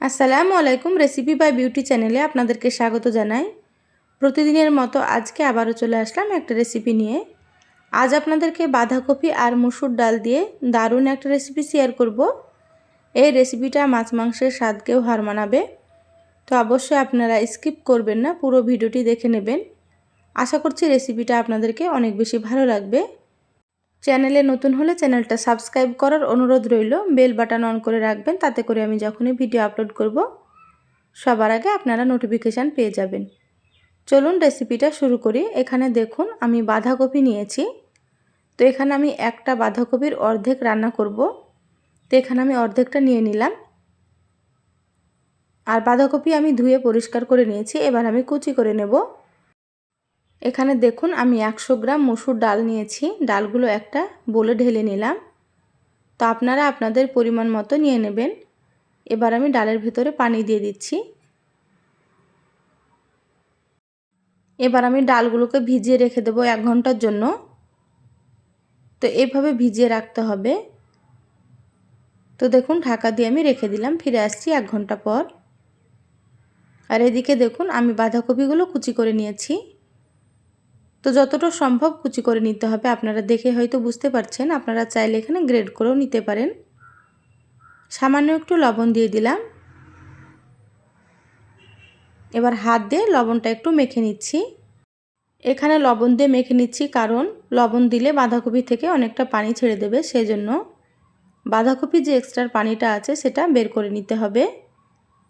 আসসালামু আলাইকুম recipe by beauty চ্যানেলে আপনাদেরকে স্বাগত জানাই। প্রতিদিনের মতো আজকে আবারও চলে আসলাম একটা রেসিপি নিয়ে। আজ আপনাদেরকে বাঁধাকপি আর মুসুর ডাল দিয়ে দারুণ একটা রেসিপি শেয়ার করব। এই রেসিপিটা মাছ মাংসের স্বাদকেও হার মানাবে। তো অবশ্যই আপনারা স্কিপ করবেন না, পুরো ভিডিওটি দেখে নেবেন। আশা করছি রেসিপিটা আপনাদেরকে অনেক বেশি ভালো লাগবে। চ্যানেলে নতুন হলে চ্যানেলটা সাবস্ক্রাইব করার অনুরোধ রইল। বেল বাটন অন করে রাখবেন, তাতে করে আমি যখনই ভিডিও আপলোড করব, সবার আগে আপনারা নোটিফিকেশান পেয়ে যাবেন। চলুন রেসিপিটা শুরু করি। এখানে দেখুন, আমি বাঁধাকপি নিয়েছি। তো এখানে আমি একটা বাঁধাকপির অর্ধেক রান্না করব। তো এখানে আমি অর্ধেকটা নিয়ে নিলাম। আর বাঁধাকপি আমি ধুয়ে পরিষ্কার করে নিয়েছি। এবার আমি কুচি করে নেব। এখানে দেখুন আমি একশো গ্রাম মসুর ডাল নিয়েছি। ডালগুলো একটা বলে ঢেলে নিলাম। তো আপনারা আপনাদের পরিমাণ মতো নিয়ে নেবেন। এবার আমি ডালের ভিতরে পানি দিয়ে দিচ্ছি। এবার আমি ডালগুলোকে ভিজিয়ে রেখে দেবো এক ঘণ্টার জন্য। তো এভাবে ভিজিয়ে রাখতে হবে। তো দেখুন, ঢাকা দিয়ে আমি রেখে দিলাম, ফিরে আসছি এক ঘণ্টা পর। আর এদিকে দেখুন, আমি বাঁধাকপিগুলো কুচি করে নিয়েছি। তো যতটা সম্ভব কুচি করে নিতে হবে। আপনারা দেখে হয়তো বুঝতে পারছেন, আপনারা চাইলে এখানে গ্রেড করেও নিতে পারেন। সামান্য একটু লবণ দিয়ে দিলাম। এবার হাত দিয়ে লবণটা একটু মেখে নিচ্ছি। এখানে লবণ দিয়ে মেখে নিচ্ছি কারণ লবণ দিলে বাঁধাকপি থেকে অনেকটা পানি ছেড়ে দেবে সেই জন্য বাঁধাকপি যে এক্সট্রা পানিটা আছে সেটা বের করে নিতে হবে।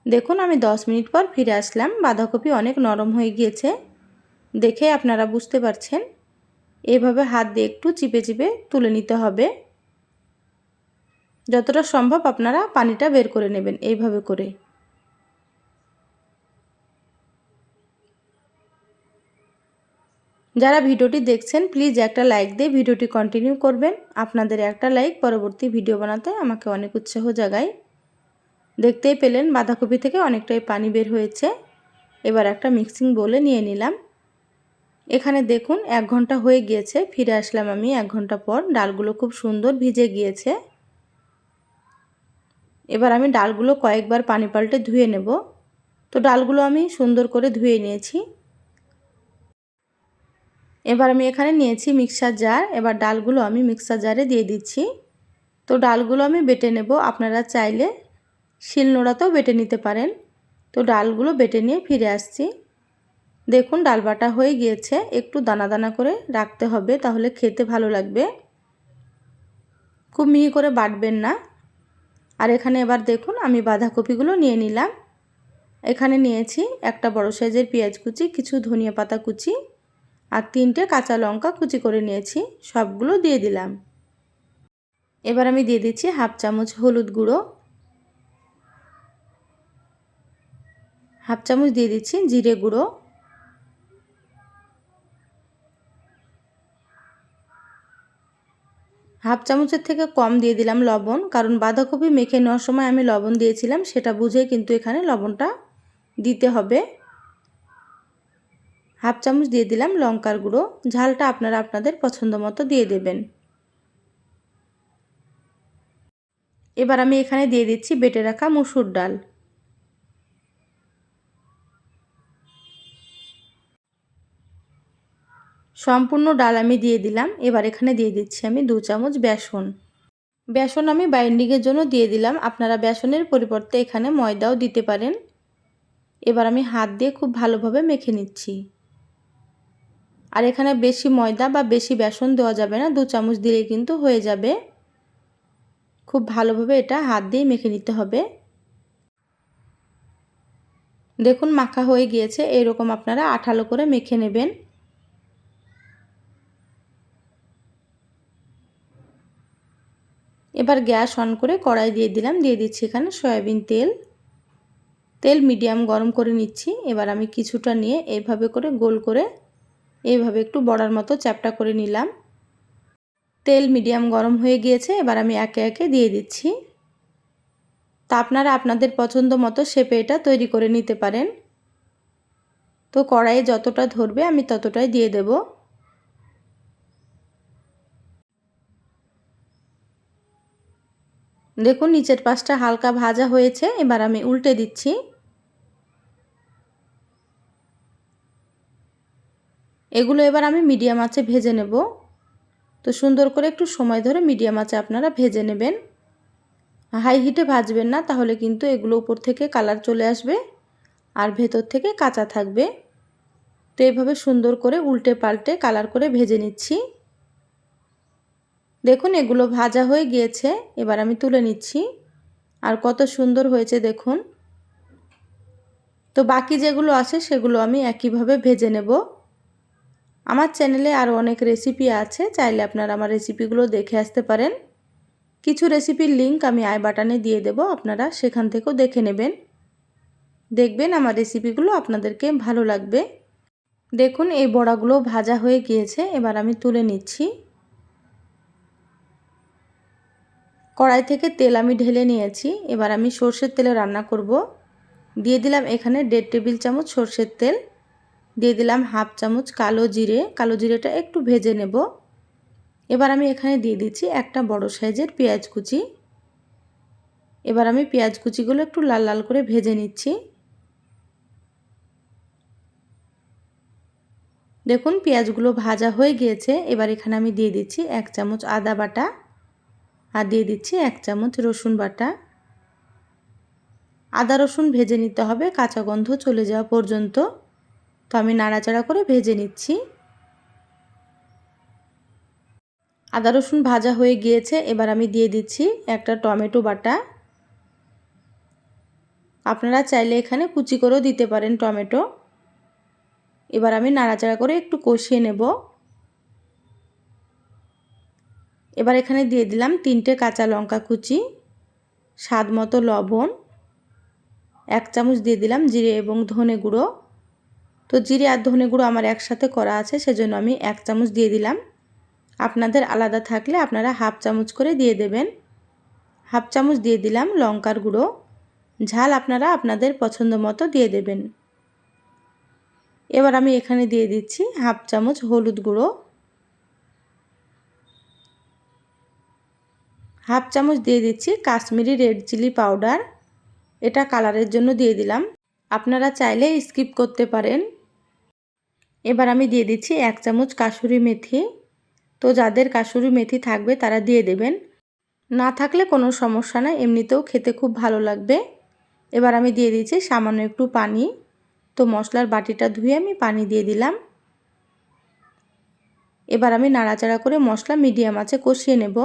দেখুন আমি 10 মিনিট পর ফিরে আসলাম। বাঁধাকপি অনেক নরম হয়ে গিয়েছে। দেখে আপনারা বুঝতে পারছেন। এভাবে হাত দিয়ে একটু চিপে চিপে তুলে নিতে হবে। যতটা সম্ভব আপনারা পানিটা বের করে নেবেন এইভাবে করে। যারা ভিডিওটি দেখছেন, প্লিজ একটা লাইক দিয়ে ভিডিওটি কন্টিনিউ করবেন। আপনাদের একটা লাইক পরবর্তী ভিডিও বানাতে আমাকে অনেক উৎসাহ জাগায়। দেখতেই পেলেন বাঁধাকপি থেকে অনেকটাই পানি বের হয়েছে। এবার একটা মিক্সিং বলে নিয়ে নিলাম। এখানে দেখুন এক ঘণ্টা হয়ে গিয়েছে, ফিরে আসলাম আমি এক ঘণ্টা পর। ডালগুলো খুব সুন্দর ভিজে গিয়েছে। এবার আমি ডালগুলো কয়েকবার পানি পাল্টে ধুয়ে নেব। তো ডালগুলো আমি সুন্দর করে ধুয়ে নিয়েছি। এবার আমি এখানে নিয়েছি মিক্সার জার। এবার ডালগুলো আমি মিক্সার জারে দিয়ে দিচ্ছি। তো ডালগুলো আমি বেটে নেব। আপনারা চাইলে শিলনোড়াতেও বেটে নিতে পারেন। তো ডালগুলো বেটে নিয়ে ফিরে আসছি। দেখুন, ডাল বাটা হয়ে গিয়েছে। একটু দানা দানা করে রাখতে হবে, তাহলে খেতে ভালো লাগবে। খুব মিহি করে বাটবেন না। আর এখানে এবার দেখুন, আমি বাঁধাকপিগুলো নিয়ে নিলাম। এখানে নিয়েছি একটা বড় সাইজের পেঁয়াজ কুচি, কিছু ধনিয়া পাতা কুচি আর তিনটে কাঁচা লঙ্কা কুচি করে নিয়েছি। সবগুলো দিয়ে দিলাম। এবার আমি দিয়ে দিচ্ছি হাফ চামচ হলুদ গুঁড়ো। হাফ চামচ দিয়ে দিচ্ছি জিরে গুঁড়ো। হাফ চামচের থেকে কম দিয়ে দিলাম লবণ, কারণ বাঁধাকপি মেখে নেওয়ার সময় আমি লবণ দিয়েছিলাম, সেটা বুঝে কিন্তু এখানে লবণটা দিতে হবে। হাফ চামচ দিয়ে দিলাম লঙ্কার গুঁড়ো, ঝালটা আপনারা আপনাদের পছন্দ মতো দিয়ে দেবেন। এবার আমি এখানে দিয়ে দিচ্ছি বেটে রাখা মুসুর ডাল। সম্পূর্ণ ডাল আমি দিয়ে দিলাম। এবার এখানে দিয়ে দিচ্ছি আমি দু চামচ বেসন। বেসন আমি বাইন্ডিংয়ের জন্য দিয়ে দিলাম। আপনারা বেসনের পরিবর্তে এখানে ময়দাও দিতে পারেন। এবার আমি হাত দিয়ে খুব ভালোভাবে মেখে নিচ্ছি। আর এখানে বেশি ময়দা বা বেশি বেসন দেওয়া যাবে না। দু চামচ দিলেই কিন্তু হয়ে যাবে। খুব ভালোভাবে এটা হাত দিয়ে মেখে নিতে হবে। দেখুন, মাখা হয়ে গিয়েছে। এরকম আপনারা আঠালো করে মেখে নেবেন। এবার গ্যাস অন করে কড়াই দিয়ে দিলাম, দিয়ে দিচ্ছি এখানে সয়াবিন তেল। তেল মিডিয়াম গরম করে নিচ্ছি, এবার আমি কিছুটা নিয়ে এইভাবে করে গোল করে এইভাবে একটু বড়ার মতো চ্যাপটা করে নিলাম। তেল মিডিয়াম গরম হয়ে গিয়েছে, এবার আমি একে একে দিয়ে দিচ্ছি। তা আপনারা আপনাদের পছন্দ মতো শেপে এটা তৈরি করে নিতে পারেন। তো কড়াইয়ে যতটা ধরবে আমি ততটাই দিয়ে দেবো। দেখুন, নিচের পাশটা হালকা ভাজা হয়েছে, এবার আমি উল্টে দিচ্ছি। এগুলো এবার আমি মিডিয়াম আঁচে ভেজে নেব। তো সুন্দর করে একটু সময় ধরে মিডিয়াম আঁচে আপনারা ভেজে নেবেন। হাই হিটে ভাজবেন না, তাহলে কিন্তু এগুলো উপর থেকে কালার চলে আসবে আর ভেতর থেকে কাঁচা থাকবে। তো এইভাবে সুন্দর করে উল্টে পাল্টে কালার করে ভেজে নিচ্ছি। দেখুন, এগুলো ভাজা হয়ে গিয়েছে। এবার আমি তুলে নিচ্ছি। আর কত সুন্দর হয়েছে, দেখুন। তো বাকি যেগুলো আছে, সেগুলো আমি একইভাবে ভেজে নেব। আমার চ্যানেলে আরও অনেক রেসিপি আছে, চাইলে আপনারা আমার রেসিপিগুলো দেখে আসতে পারেন। কিছু রেসিপির লিঙ্ক আমি আই বাটনে দিয়ে দেব, আপনারা সেখান থেকেও দেখে নেবেন। দেখবেন আমার রেসিপিগুলো আপনাদেরকে ভালো লাগবে। দেখুন, এই বড়াগুলো ভাজা হয়ে গিয়েছে, এবার আমি তুলে নিচ্ছি। কড়াই থেকে তেল আমি ঢেলে নিয়েছি। এবার আমি সর্ষের তেলে রান্না করব। দিয়ে দিলাম এখানে দেড় টেবিল চামচ সর্ষের তেল। দিয়ে দিলাম হাফ চামচ কালো জিরে। কালো জিরেটা একটু ভেজে নেব। এবার আমি এখানে দিয়ে দিচ্ছি একটা বড় সাইজের পেঁয়াজ কুচি। এবার আমি পেঁয়াজ কুচিগুলো একটু লাল লাল করে ভেজে নিচ্ছি। দেখুন পেঁয়াজগুলো ভাজা হয়ে গিয়েছে। এবার এখানে আমি দিয়ে দিচ্ছি এক চামচ আদা বাটা। আর দিয়ে দিচ্ছি এক চামচ রসুন বাটা। আদা রসুন ভেজে নিতে হবে, কাঁচা গন্ধ চলে যাওয়া পর্যন্ত। তো আমি নাড়াচাড়া করে ভেজে নিচ্ছি। আদা রসুন ভাজা হয়ে গিয়েছে, এবার আমি দিয়ে দিচ্ছি একটা টমেটো বাটা। আপনারা চাইলে এখানে কুচি করেও দিতে পারেন টমেটো। এবার আমি নাড়াচাড়া করে একটু কষিয়ে নেব। এবার এখানে দিয়ে দিলাম তিনটে কাঁচা লঙ্কা কুচি, স্বাদ মতো লবণ, এক চামচ দিয়ে দিলাম জিরে এবং ধনে গুঁড়ো। তো জিরে আর ধনে গুঁড়ো আমার একসাথে করা আছে, সেজন্য আমি এক চামচ দিয়ে দিলাম। আপনাদের আলাদা থাকলে আপনারা হাফ চামচ করে দিয়ে দেবেন। হাফ চামচ দিয়ে দিলাম লঙ্কার গুঁড়ো। ঝাল আপনারা আপনাদের পছন্দ মতো দিয়ে দেবেন। এবার আমি এখানে দিয়ে দিচ্ছি হাফ চামচ হলুদ গুঁড়ো। হাফ চামচ দিয়ে দিচ্ছি কাশ্মীরি রেড চিলি পাউডার। এটা কালারের জন্য দিয়ে দিলাম। আপনারা চাইলে স্কিপ করতে পারেন। এবার আমি দিয়ে দিচ্ছি এক চামচ কাসুরি মেথি। তো যাদের কাসুরি মেথি থাকবে তারা দিয়ে দেবেন। না থাকলে কোনো সমস্যা নাই, এমনিতেও খেতে খুব ভালো লাগবে। এবার আমি দিয়ে দিচ্ছি সামান্য একটু পানি। তো মশলার বাটিটা ধুয়ে আমি পানি দিয়ে দিলাম। এবার আমি নাড়াচাড়া করে মশলা মিডিয়াম আছে কষিয়ে নেব।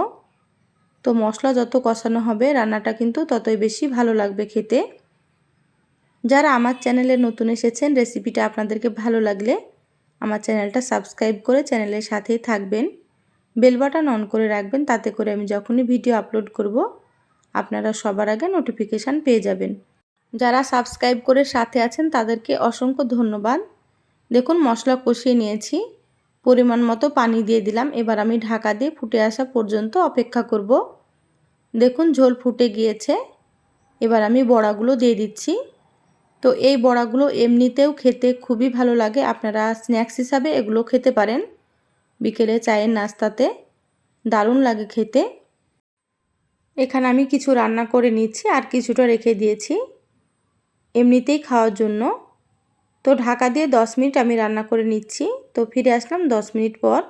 তো মশলা যত কষানো হবে, রান্নাটা কিন্তু ততই বেশি ভালো লাগবে খেতে। যারা আমার চ্যানেলে নতুন এসেছেন, রেসিপিটা আপনাদেরকে ভালো লাগলে আমার চ্যানেলটা সাবস্ক্রাইব করে চ্যানেলের সাথেই থাকবেন। বেল বাটন অন করে রাখবেন, তাতে করে আমি যখনই ভিডিও আপলোড করব, আপনারা সবার আগে নোটিফিকেশান পেয়ে যাবেন। যারা সাবস্ক্রাইব করে সাথে আছেন, তাদেরকে অসংখ্য ধন্যবাদ। দেখুন, মশলা কষিয়ে নিয়েছি। পরিমাণ মতো পানি দিয়ে দিলাম। এবার আমি ঢাকা দিয়ে ফুটে আসা পর্যন্ত অপেক্ষা করব। দেখুন, ঝোল ফুটে গিয়েছে। এবার আমি বড়াগুলো দিয়ে দিচ্ছি। তো এই বড়াগুলো এমনিতেও খেতে খুবই ভালো লাগে। আপনারা স্ন্যাক্স হিসাবে এগুলো খেতে পারেন বিকেলে চায়ের নাস্তাতে। দারুণ লাগে খেতে। এখানে আমি কিছু রান্না করে নিচ্ছি আর কিছুটা রেখে দিয়েছি। এমনিতেই খাওয়ার জন্য। তো ঢাকা দিয়ে দশ মিনিট আমি রান্না করে নিচ্ছি। তো ফিরে আসলাম দশ মিনিট পর।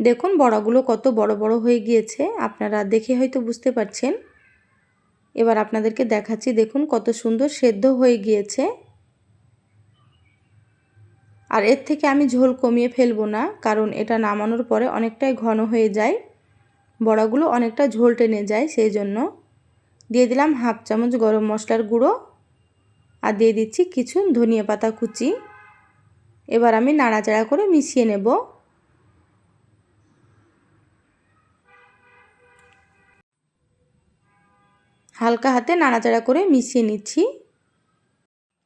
দেখুন বড়াগুলো কত বড় বড় হয়ে গিয়েছে। আপনারা দেখে হয়তো বুঝতে পারছেন। এবার আপনাদেরকে দেখাচ্ছি, দেখুন কত সুন্দর সেদ্ধ হয়ে গিয়েছে। আর এর থেকে আমি ঝোল কমিয়ে ফেলব না, কারণ এটা নামানোর পরে অনেকটাই ঘন হয়ে যায়। বড়াগুলো অনেকটা ঝোল টেনে যায়, সেই জন্য। দিয়ে দিলাম হাফ চামচ গরম মশলার গুঁড়ো। আর দিয়ে দিচ্ছি কিছু ধনিয়া পাতা কুচি। এবার আমি নাড়াচাড়া করে মিশিয়ে নেব। হালকা হাতে নাড়াচাড়া করে মিশিয়ে নিচ্ছি।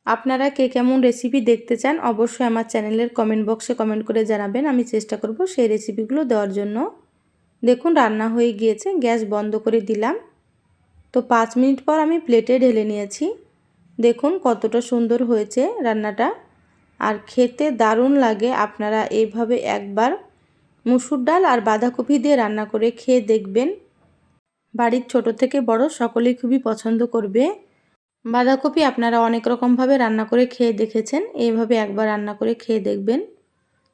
আপনারা কে কেমন রেসিপি দেখতে চান অবশ্যই আমার চ্যানেলের কমেন্ট বক্সে কমেন্ট করে জানাবেন। আমি চেষ্টা করব সেই রেসিপিগুলো দেওয়ার জন্য। দেখুন, রান্না হয়ে গিয়েছে, গ্যাস বন্ধ করে দিলাম। তো পাঁচ মিনিট পর আমি প্লেটে ঢেলে নিয়েছি। দেখুন কতটা সুন্দর হয়েছে রান্নাটা। আর খেতে দারুণ লাগে আপনারা এইভাবে একবার মুসুর ডাল আর বাঁধাকপি দিয়ে রান্না করে খেয়ে দেখবেন। বাড়ির ছোট থেকে বড় সকলেই খুবই পছন্দ করবে। বাঁধাকপি আপনারা অনেক রকমভাবে রান্না করে খেয়ে দেখেছেন, এইভাবে একবার রান্না করে খেয়ে দেখবেন।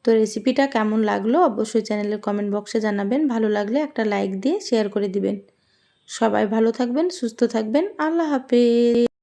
তো রেসিপিটা কেমন লাগল অবশ্যই চ্যানেলের কমেন্ট বক্সে জানাবেন, ভালো লাগলে একটা লাইক দিয়ে শেয়ার করে দিবেন। সবাই ভালো থাকবেন, সুস্থ থাকবেন, আল্লাহ হাফেজ।